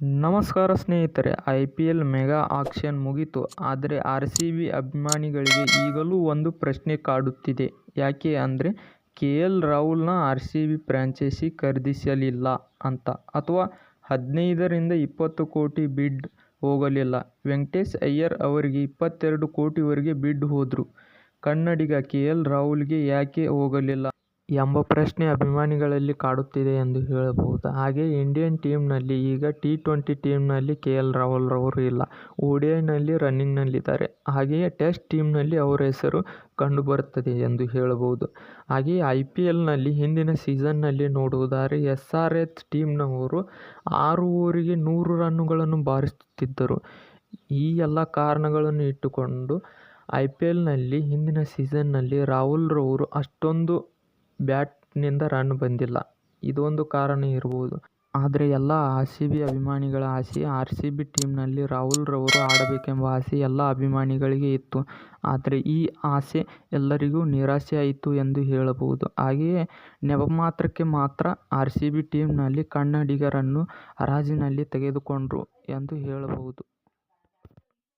ನಮಸ್ಕಾರ ಸ್ನೇಹಿತರೆ, I P L mega auction ಮುಗಿತು. ಆದರೆ ಆರ್ ಸಿ ಬಿ ಅಭಿಮಾನಿಗಳಿಗೆ ಈಗಲೂ ಒಂದು ಪ್ರಶ್ನೆ ಕಾಡುತ್ತಿದೆ. ಯಾಕೆ ಅಂದರೆ, ಕೆ ಎಲ್ ರಾಹುಲ್ನ ಆರ್ ಸಿ ಬಿ ಫ್ರಾಂಚೈಸಿ ಖರೀದಿಸಲಿಲ್ಲ ಅಂತ ಅಥವಾ ಹದಿನೈದರಿಂದ ಇಪ್ಪತ್ತು ಕೋಟಿ ಬಿಡ್ ಹೋಗಲಿಲ್ಲ. ವೆಂಕಟೇಶ್ ಅಯ್ಯರ್ ಅವರಿಗೆ ಇಪ್ಪತ್ತೆರಡು ಕೋಟಿವರೆಗೆ ಬಿಡ್ ಹೋದರು. ಕನ್ನಡಿಗ ಕೆ ಎಲ್ ರಾಹುಲ್ಗೆ ಯಾಕೆ ಹೋಗಲಿಲ್ಲ? ಎಂಬ ಪ್ರಶ್ನೆ ಅಭಿಮಾನಿಗಳಲ್ಲಿ ಕಾಡುತ್ತಿದೆ ಎಂದು ಹೇಳಬಹುದು. ಹಾಗೆ ಇಂಡಿಯನ್ ಟೀಮ್ನಲ್ಲಿ ಈಗ ಟಿ ಟ್ವೆಂಟಿ ಟೀಮ್ನಲ್ಲಿ ಕೆ ಎಲ್ ರಾಹುಲ್ರವರು ಇಲ್ಲ. ಓಡಿಐನಲ್ಲಿ ರನ್ನಿಂಗ್ನಲ್ಲಿದ್ದಾರೆ. ಹಾಗೆಯೇ ಟೆಸ್ಟ್ ಟೀಮ್ನಲ್ಲಿ ಅವರ ಹೆಸರು ಕಂಡುಬರುತ್ತದೆ ಎಂದು ಹೇಳಬಹುದು. ಹಾಗೆಯೇ ಐ ಪಿ ಎಲ್ನಲ್ಲಿ ಹಿಂದಿನ ಸೀಸನ್ನಲ್ಲಿ ನೋಡುವುದಾದರೆ ಎಸ್ ಆರ್ ಎಚ್ ಟೀಮ್ನವರು ಆರು ಓವರಿಗೆ ನೂರು ರನ್ನುಗಳನ್ನು ಬಾರಿಸುತ್ತಿದ್ದರು. ಈ ಎಲ್ಲ ಕಾರಣಗಳನ್ನು ಇಟ್ಟುಕೊಂಡು ಐ ಪಿ ಎಲ್ನಲ್ಲಿ ಹಿಂದಿನ ಸೀಸನ್ನಲ್ಲಿ ರಾಹುಲ್ರವರು ಅಷ್ಟೊಂದು ಬ್ಯಾಟ್ನಿಂದ ರನ್ ಬಂದಿಲ್ಲ. ಇದೊಂದು ಕಾರಣ ಇರಬಹುದು ಆದರೆ ಎಲ್ಲ ಆರ್ ಸಿ ಬಿ ಅಭಿಮಾನಿಗಳ ಆಸೆ ಆರ್ ಸಿ ಬಿ ಟೀಮ್ನಲ್ಲಿ ರಾಹುಲ್ರವರು ಆಡಬೇಕೆಂಬ ಆಸೆ ಎಲ್ಲ ಅಭಿಮಾನಿಗಳಿಗೆ ಇತ್ತು. ಆದರೆ ಈ ಆಸೆ ಎಲ್ಲರಿಗೂ ನಿರಾಸೆಯಾಯಿತು ಎಂದು ಹೇಳಬಹುದು. ಹಾಗೆಯೇ ನೆಪಮಾತ್ರಕ್ಕೆ ಮಾತ್ರ ಆರ್ ಸಿ ಬಿ ಟೀಮ್ನಲ್ಲಿ ಕನ್ನಡಿಗರನ್ನು ಹರಾಜಿನಲ್ಲಿ ತೆಗೆದುಕೊಂಡರು ಎಂದು ಹೇಳಬಹುದು.